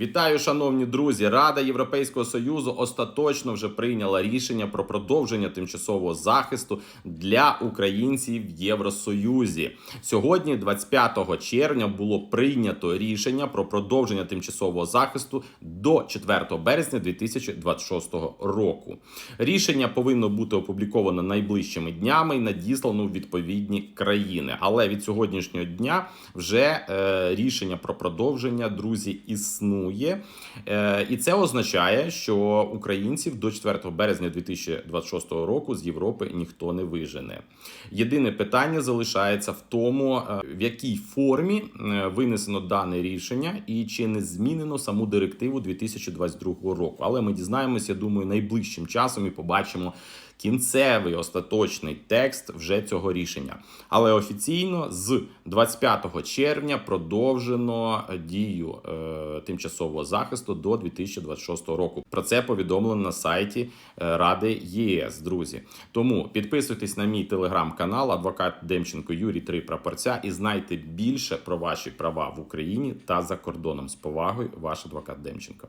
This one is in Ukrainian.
Вітаю, шановні друзі! Рада Європейського союзу остаточно вже прийняла рішення про продовження тимчасового захисту для українців в Євросоюзі. Сьогодні, 25 червня, було прийнято рішення про продовження тимчасового захисту до 4 березня 2026 року. Рішення повинно бути опубліковано найближчими днями і надіслано в відповідні країни. Але від сьогоднішнього дня вже е, рішення про продовження друзі існує. Е, і це означає, що українців до 4 березня 2026 року з Європи ніхто не вижене. Єдине питання залишається в тому, е, в якій формі е, винесено дане рішення і чи не змінено саму директиву 2022 року. Але ми дізнаємося, я думаю, найближчим часом і побачимо кінцевий остаточний текст вже цього рішення. Але офіційно з 25 червня продовжено дію е, тимчасового захисту до 2026 року. Про це повідомлено на сайті е, Ради ЄС, друзі. Тому підписуйтесь на мій телеграм-канал Адвокат Демченко Юрій Три Прапорця і знайте більше про ваші права в Україні та за кордоном. З повагою, ваш адвокат Демченко.